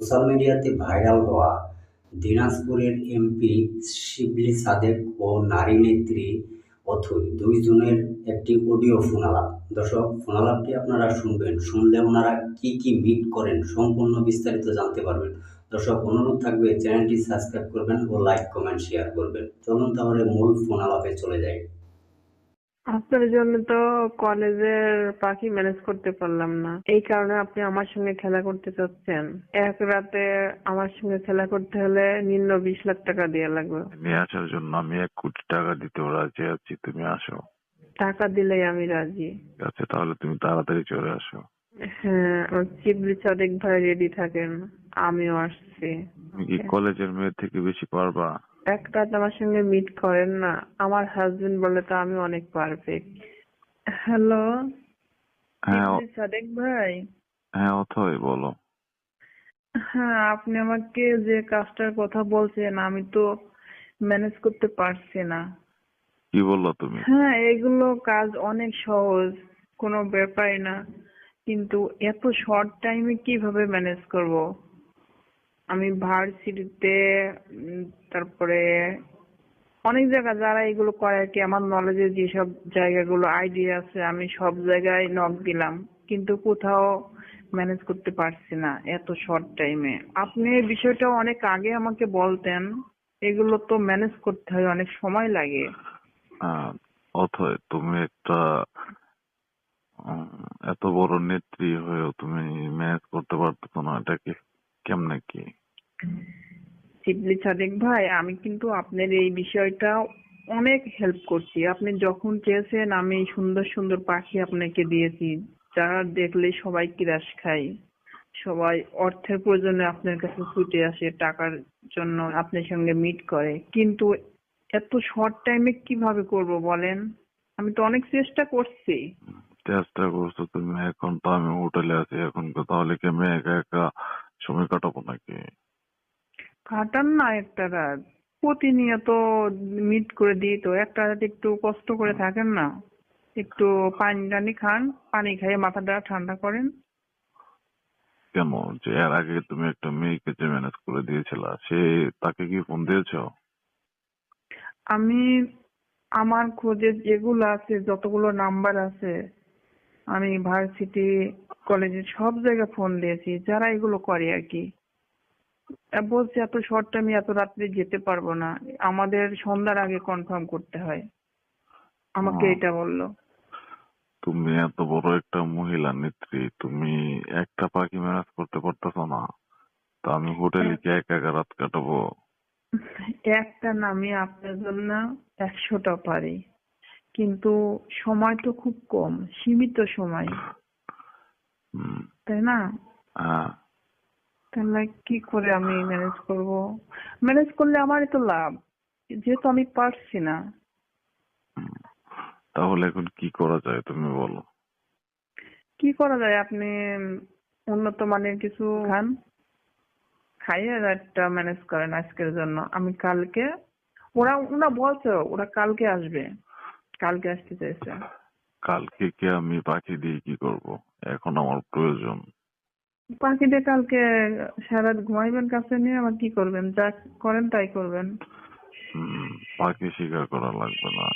Social মিডিয়াতে viral হওয়া দিনাজপুরের এমপি শিবলি সাদেক ও নারী নেত্রী অথৈ দুইজনের একটি অডিও ফোনালাপ। দর্শক, ফোনালাপটি আপনারা শুনবেন। শুনলে ওনারা কি কি মিট করেন সম্পূর্ণ বিস্তারিত জানতে পারবেন। দর্শক, অনুরোধ থাকবে, চ্যানেলটি সাবস্ক্রাইব করবেন ও লাইক, কমেন্ট, শেয়ার করবেন। চলুন তাহলে মূল ফোনালাপে চলে যাই। আপনার জন্য তো কলেজের পাখি ম্যানেজ করতে পারলাম না। এই কারণে আপনি আমার সঙ্গে খেলা করতে চাচ্ছেন। এক রাতে আমার সঙ্গে খেলা করতে হলে নিম্ন বিশ লাখ টাকা দেওয়া লাগবে। নিয়ে আসার জন্য আমি এক কোটি টাকা দিতে রাজি আছি তুমি আসো। টাকা দিলেই আমি রাজি। আচ্ছা তাহলে তুমি তাড়াতাড়ি চলে আসো। হ্যাঁ আমার চিবলি সাদেক ভাই রেডি থাকেন আমিও আসছি। তুমি কি কলেজের মেয়ের থেকে বেশি পারবা? এক রাত আমার সঙ্গে মিট করেন না আমার হাজবেন্ড বলে তো আমি অনেক পারফেক্ট হ্যালো হ্যাঁ সাদেক ভাই? হ্যাঁ অথই বলো। হ্যাঁ আপনি আমাকে যে কাজটার কথা বলছেন আমি তো ম্যানেজ করতে পারছি না। কি বলল তুমি? হ্যাঁ এগুলো কাজ অনেক সহজ কোনো ব্যাপারই না। কিন্তু এত শর্ট টাইমে কীভাবে ম্যানেজ করব? আমি ভার্সিটিতে তারপরে অনেক জায়গা যারা এগুলো করে আর কি আমার নলেজে যেসব জায়গাগুলো আইডিয়া আছে আমি সব জায়গায় নক দিলাম। কিন্তু কোথাও ম্যানেজ করতে পারছি না এত শর্ট টাইমে আপনি এই বিষয়টা অনেক আগে আমাকে বলতেন এগুলো তো ম্যানেজ করতে হয় অনেক সময় লাগে। আহ, তুমি একটা এত বড় নেত্রী হয়েও তুমি ম্যানেজ করতে পারতেছো না, এটা কি কেমনে কি? শিবলি সাদেক ভাই, আমি কিন্তু আপনার এই বিষয়টা অনেক হেল্প করছি। আপনি যখন চেয়েছেন, আমি সুন্দর সুন্দর পাখি আপনাকে দিয়েছি যারা দেখলে সবাই কিরাস খায়। সবাই অর্থের প্রয়োজনে আপনার কাছে ছুটে আসে, টাকার জন্য আপনার সঙ্গে মিট করে। কিন্তু এত শর্ট টাইমে কীভাবে করব বলেন? আমি তো অনেক চেষ্টা করছি। চেষ্টা করছ তুমি এখন তো আমি হোটেলে আছি এখন তো তাহলে কি আমি একা একা সময় কাটাবো নাকি? কাটান না একটা রাত। প্রতিনিয়ত মিট করে দিই তো একটা রাত একটু কষ্ট করে থাকেন না। একটু পানি টানি খান পানি খেয়ে মাথাটা ঠান্ডা করেন। কেন? যে এর আগে তুমি একটা মেয়েকে যে ম্যানেজ করে দিয়েছিলা সে তাকে কি ফোন দিয়েছ? আমি আমার খোঁজে যেগুলো আছে যতগুলো নাম্বার আছে আমি ভার্সিটি কলেজে সব জায়গায় ফোন দিয়েছি যারা এগুলো করে আর কি। বলছে এত শর্ট টাইমে এত রাত্রে যেতে পারব না। আমাদের সন্ধ্যার আগে কনফার্ম করতে হয়। আমাকে এটা বলল। তুমি এত বড় একটা মহিলা নেত্রী তুমি একটা পাখি ম্যানেজ করতে পারতেছ না? তো আমি হোটেলে কি একা একা রাত কাটাবো। একটা নামে আপনার জন্য একশোটা পারি। কিন্তু সময় তো খুব কম সীমিত সময়। তাই না? হ্যাঁ। তাহলে কি করে আমি ম্যানেজ করব? ম্যানেজ করলে আমারই তো লাভ যেহেতু আমি পারছি না। তাহলে এখন কি করা যায় তুমি বলো? কি করা যায়? আপনি উন্নত মানের কিছু খান খাইয়ে একটা ম্যানেজ করেন আজকের জন্য। আমি কালকে ওরা ওরা বলছে ওরা কালকে আসবে। কালকে আসতে চাইছে কালকে কি আমি পাখি দিয়ে কি করব? এখন আমার প্রয়োজন। পাখি দিয়ে কালকে সারা রাত ঘুমাইবেন কাছে নিয়ে আবার কি করবেন? যা করেন তাই করবেন। পাখি শিকার করা লাগবে না।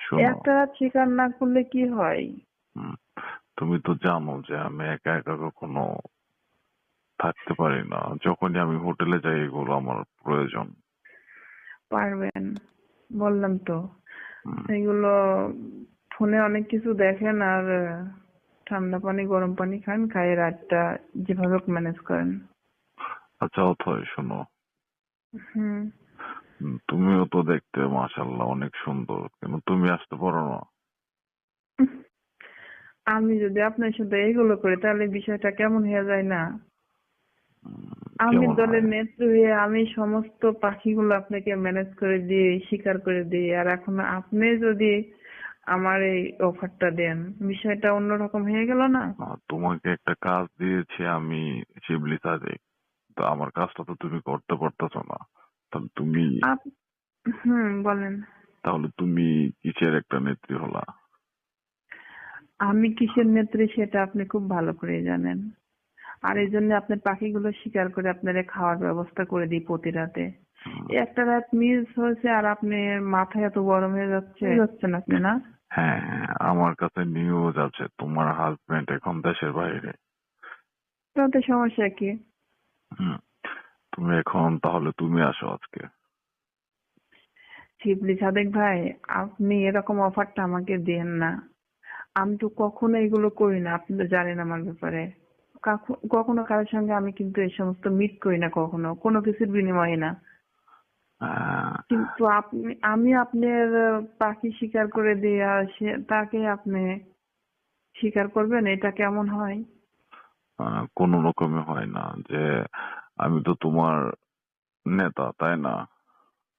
শোনো। একটা রাত শিকার না করলে কি হয়? হুম, তুমি তো জানো যে আমি একা একা কখনো থাকতে পারি না। যখনই আমি হোটেলে যাই এগুলো আমার প্রয়োজন। পারবেন বললাম তো। এগুলো ফোনে অনেক কিছু দেখেন আর ঠান্ডা পানি গরম পানি খান খাইয়ে রাতটা যেভাবে ম্যানেজ করেন। আচ্ছা অথয় শোনো। হুম। তুমিও তো দেখতে মাশাল্লাহ অনেক সুন্দর। কিন্তু তুমি আসতে পারো না। আমি যদি আপনার সাথে এগুলো করি তাহলে বিষয়টা কেমন হয়ে যায় না? আমি দলের নেত্রী হয়ে আমি সমস্ত পাখিগুলো আপনাকে ম্যানেজ করে দিয়ে শিকার করে দিই আর এখন আপনি যদি আমার এই অফারটা দেন বিষয়টা অন্যরকম হয়ে গেল না? তোমাকে একটা কাজ দিয়েছি আমি শিবলি সাদেক তো আমার কাজটা তো তুমি করতে পারতেছো না। তাহলে তুমি হুম বলেন। তাহলে তুমি কিসের একটা নেত্রী হলা? আমি কিসের নেত্রী সেটা আপনি খুব ভালো করে জানেন। আর এই জন্য আপনার পাখিগুলো শিকার করে আপনারা খাওয়ার ব্যবস্থা করে দিই প্রতি রাতে। এই একটা রাত মিস হয়েছে আর আপনি মাথায় এত গরম হয়ে যাচ্ছে। যাচ্ছেন আপনি না হ্যাঁ হ্যাঁ আমার কাছে নিউজ আছে তোমার হাজবেন্ড এখন দেশের বাইরে। তাতে সমস্যা কি? হুম তুমি এখন তাহলে তুমি আসো আজকে। শিবলি সাদেক ভাই আপনি এরকম অফারটা আমাকে দেন না। আমি তো কখনো এগুলো করি না আপনি তো জানেন আমার ব্যাপারে। কখনো কারোর সঙ্গে আমি কিন্তু এই সমস্ত মিট করি না কখনো কোনো কিছুর বিনিময়ে না। কিন্তু আপনি আমি আপনার পাখি শিকার করে দিয়ে আর সে তাকে আপনি স্বীকার করবেন এটা কেমন হয়? কোনো রকমে হয় না যে আমি তো তোমার নেতা তাই না?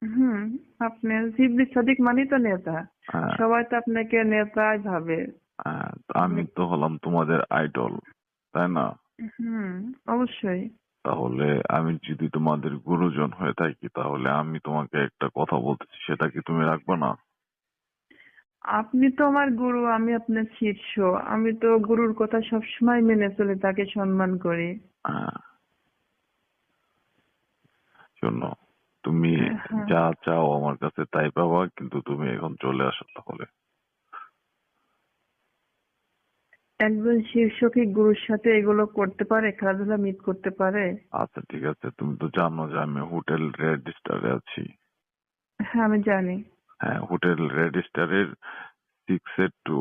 হুম আপনি শিবলি সাদিক মানে তো নেতা। হ্যাঁ, সবাই তো আপনাকে নেতাই ভাবে। হ্যাঁ, আমি তো হলাম তোমাদের আইডল তাই না? হুম অবশ্যই। তাহলে আমি যদি তোমাদের গুরুজন হয়ে থাকি তাহলে আমি তোমাকে একটা কথা বলতেছি সেটা কি তুমি রাখবে না? আপনি তো আমার গুরু আমি আপনার শিষ্য। আমি তো গুরুর কথা সবসময় মেনে চলে তাকে সম্মান করি। হ্যাঁ। শোনো তুমি হ্যাঁ। যা চাও আমার কাছে তাই পাবা কিন্তু তুমি এখন চলে আসো তাহলে। একজন শীর্ষ কি গুরুর সাথে এগুলো করতে পারে খেলাধুলা মিট করতে পারে? আচ্ছা ঠিক আছে। তুমি তো জানো যে আমি হোটেল রেজিস্টারে আছি। হ্যাঁ আমি জানি। হ্যাঁ হোটেল রেজিস্টারের সিক্স এর টু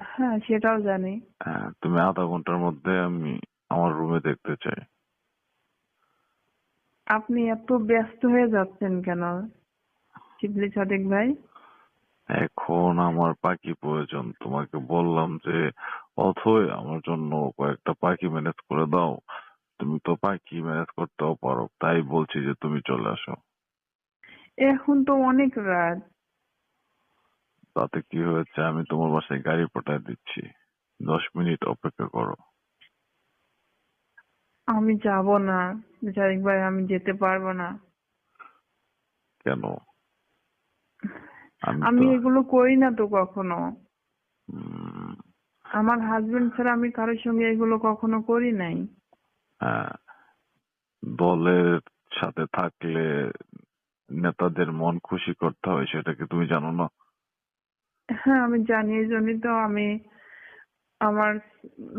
হ্যাঁ সেটাও জানি। হ্যাঁ তুমি আধা ঘণ্টার মধ্যে আমি আমার রুমে দেখতে চাই। আপনি এত ব্যস্ত হয়ে যাচ্ছেন কেন শিবলি সাদেক ভাই? এখন আমার পাখি প্রয়োজন। তোমাকে বললাম যে অথই আমার জন্য কয়েকটা পাখি ম্যানেজ করে দাও। তুমি তো পাখি ম্যানেজ করতেও পারো তাই বলছি যে তুমি চলে আসো। এখন তো অনেক রাত। তাতে কি হয়েছে? আমি তোমার বাসায় গাড়ি পাঠায় দিচ্ছি। দশ মিনিট অপেক্ষা করো। আমি যাব না। সাদেক ভাই আমি যেতে পারব না। কেন? আমি এগুলো করি না তো কখনো। আমার হাজবেন্ড ছাড়া আমি কারোর সঙ্গে এগুলো কখনো করি নাই। হ্যাঁ, দলের সাথে থাকলে নেতাদের মন খুশি করতে হয় সেটা কি তুমি জানো না? হ্যাঁ আমি জানি এই জন্যই তো আমি আমার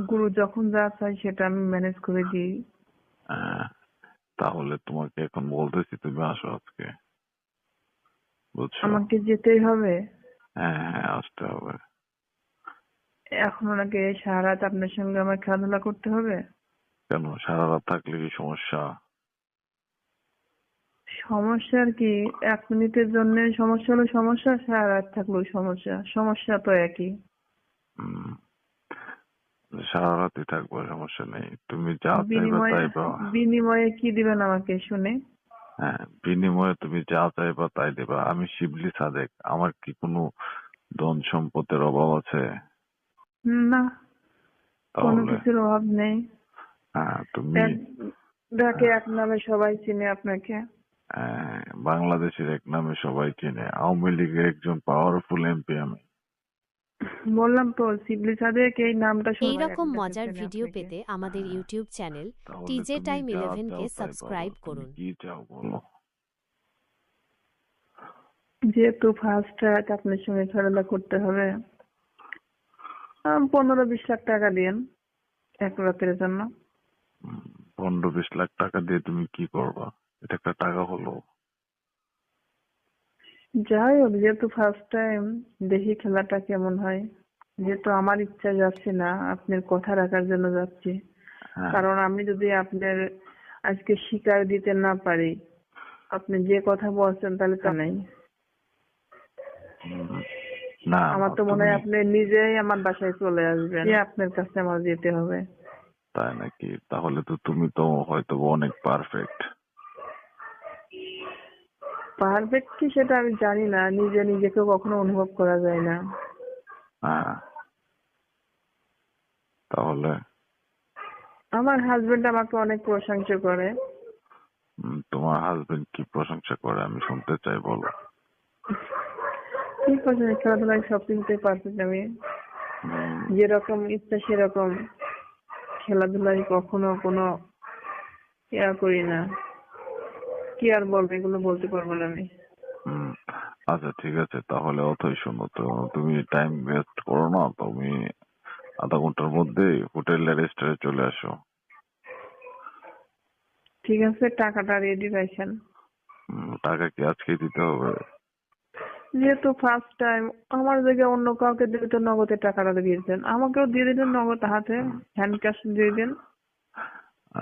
গুরু যখন যা চাই সেটা আমি ম্যানেজ করে দিই। হ্যাঁ, তাহলে তোমাকে এখন বলতেছি তুমি আসো আজকে। বুঝছ? আমাকে যেতেই হবে। হ্যাঁ হ্যাঁ আসতে হবে। এখন ওনাকে সারা রাত আপনার সঙ্গে আমার খেলাধুলা করতে হবে? কেন? সারা রাত থাকলে কি সমস্যা? সমস্যা আর কি এক মিনিটের জন্য সমস্যা হলো সমস্যা সারা রাত থাকলেও সমস্যা। সমস্যা তো একই। হুম, সারা রাতই থাকব সমস্যা নেই। তুমি যা বিনিময়ে বিনিময়ে কি দিবেন আমাকে শুনে? হ্যাঁ বিনিময়ে তুমি যা চাইবা তাই দেবা। আমি শিবলি সাদেক আমার কি কোনো ধন সম্পদের অভাব আছে? না কোনো তাহলে? কিছুর অভাব নেই। হ্যাঁ তুমি এক- যাকে এক নামে সবাই চিনে আপনাকে। আহ, বাংলাদেশের এক নামে সবাই চেনে। আওয়ামী লীগের একজন পাওয়ারফুল এমপি আমি। বললাম তো শিবলি সাদেক এই নামটা সবাই এইরকম মজার ভিডিও পেতে আমাদের ইউটিউব চ্যানেল টিজে টাইম 11 কে সাবস্ক্রাইব করুন। যেহেতু ফার্স্ট রাত আপনার সঙ্গে খেলাধুলা করতে হবে পনেরো বিশ লাখ টাকা দিন এক রাতের জন্য। পনেরো বিশ লাখ টাকা দিয়ে তুমি কি করবা? এটা একটা টাকা হলো। যাই হোক যেহেতু ফার্স্ট টাইম দেখি খেলাটা কেমন হয়। যেহেতু আমার ইচ্ছা যাচ্ছে না আপনার কথা রাখার জন্য যাচ্ছি। হ্যাঁ। কারণ আমি যদি আপনার আজকে শিকার দিতে না পারি আপনি যে কথা বলছেন তাহলে তা নেই। না আমার তো মনে হয় আপনি নিজেই আমার বাসায় চলে আসবেন। আপনার কাছে আমার যেতে হবে। তাই নাকি? তাহলে তো তুমি তো হয়তো অনেক পারফেক্ট পারফেক্ট কি সেটা আমি জানি না নিজে নিজেকে কখনো অনুভব করা যায় না। হ্যাঁ। তাহলে? আমার হাজবেন্ড আমাকে অনেক প্রশংসা করে। তোমার হাজবেন্ড কি প্রশংসা করে? আমি শুনতে চাই বলো। ঠিক আছে খেলাধুলায় সব কিছুতেই পারফেক্ট আমি। যেরকম ইচ্ছা সেরকম। খেলাধুলায় কখনো কোনো ইয়া করি না। কি আর বলব এগুলো বলতে পারব না আমি। হুম আচ্ছা ঠিক আছে তাহলে অথই শোনো তো। তুমি টাইম ওয়েস্ট করো না তুমি আধা ঘণ্টার মধ্যে হোটেলের রেস্টুরেন্টে চলে আসো। ঠিক আছে টাকাটা রেডি রাখেন। হুম, টাকা কি আজকে দিতে হবে? যেহেতু ফার্স্ট টাইম আমার জায়গায় অন্য কাউকে দিলে তো নগদে টাকাটা দিয়ে দিয়েছেন আমাকেও দিয়ে দিলেন নগদ হাতে হ্যান্ড ক্যাশ দিয়ে দিন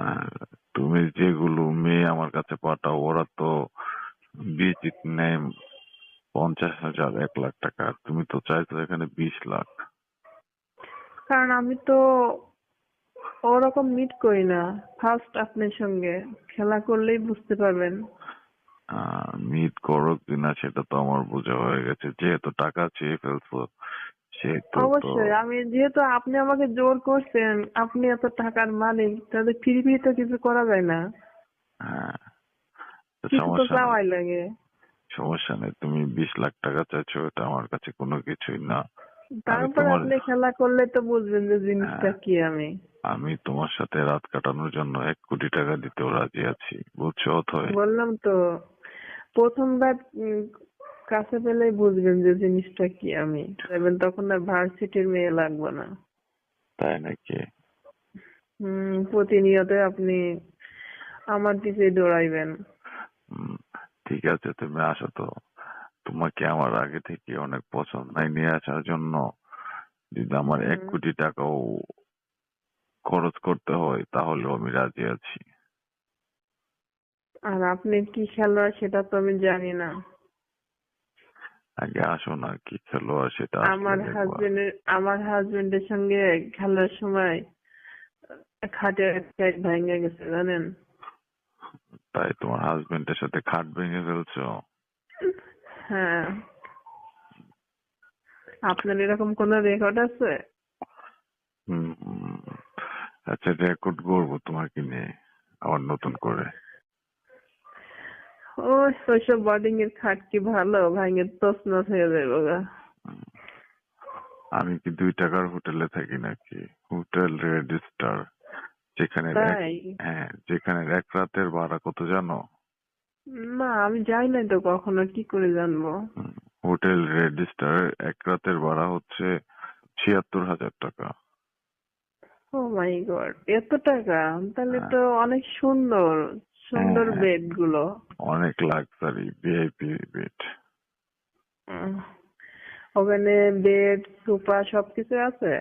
আর তুমি যেগুলো মেয়ে আমার কাছে পাঠাও। ওরা তো বিজিট নেয় পঞ্চাশ হাজার এক লাখ টাকা। তুমি তো চাইছো এখানে বিশ লাখ। কারণ আমি তো ওরকম মিট করি না ফার্স্ট আপনার সঙ্গে। খেলা করলেই বুঝতে পারবেন। মিট করো কিনা সেটা তো আমার বোঝা হয়ে গেছে। যেহেতু টাকা চেয়ে ফেলছো অবশ্যই আমি যেহেতু আপনি আমাকে জোর করছেন আপনি এত টাকার মালিক তাহলে ফ্রি ফ্রি তো কিছু করা যায় না। হ্যাঁ। তো তো সমস্যা নেই। লাগে? সমস্যা নেই। তুমি বিশ লাখ টাকা চাইছো এটা আমার কাছে কোনো কিছুই না। তারপর আপনি খেলা করলে তো বুঝবেন যে জিনিসটা হ্যাঁ। কি আমি। আমি তোমার সাথে রাত কাটানোর জন্য এক কোটি টাকা দিতেও রাজি আছি বুঝছ অথয়? বললাম তো প্রথমবার কাছে পেলেই বুঝবেন যে জিনিসটা কি আমি। দেখবেন তখন আর ভার্সিটির মেয়ে লাগবে না। তাই নাকি? হম প্রতিনিয়ত আপনি আমার পিছে দৌড়াইবেন। ঠিক আছে তুমি আসো তো। তোমাকে আমার আগে থেকে অনেক পছন্দ নাই নিয়ে আসার জন্য। যদি আমার এক কোটি টাকাও খরচ করতে হয় তাহলে আমি রাজি আছি। আর আপনি কি খেলোয়াড় সেটা তো আমি জানি না। আগে আসো না কি খেলোয়াড় সেটা আমার। হাজবেন্ডের আমার হাজবেন্ডের সঙ্গে খেলার সময় খাটে সাইড ভেঙে গেছে জানেন? তাই তোমার হাজবেন্ডের সাথে খাট ভেঙে ফেলছো? হ্যাঁ। আপনার এরকম কোন রেকর্ড আছে। আচ্ছা রেকর্ড করব তোমাকে নিয়ে আবার নতুন করে। ও ওইসব বোর্ডিং এর খাট কি ভালো? ভাঙে তছনছ হয়ে যাবে গা। আমি কি দুই টাকার হোটেলে থাকি নাকি? হোটেল রেজিস্টার যেখানে তাই? হ্যাঁ যেখানে এক রাতের ভাড়া কত জানো? না আমি যাই নাই তো কখনো কি করে জানব? হোটেল রেজিস্টার এক রাতের ভাড়া হচ্ছে ছিয়াত্তর হাজার টাকা। ও মাই গড এত টাকা? তাহলে হ্যাঁ। তো অনেক সুন্দর সুন্দর হ্যাঁ। বেডগুলো অনেক লাক্সারি ভিআইপি বেড। ওখানে বেড সোফা সবকিছু আছে?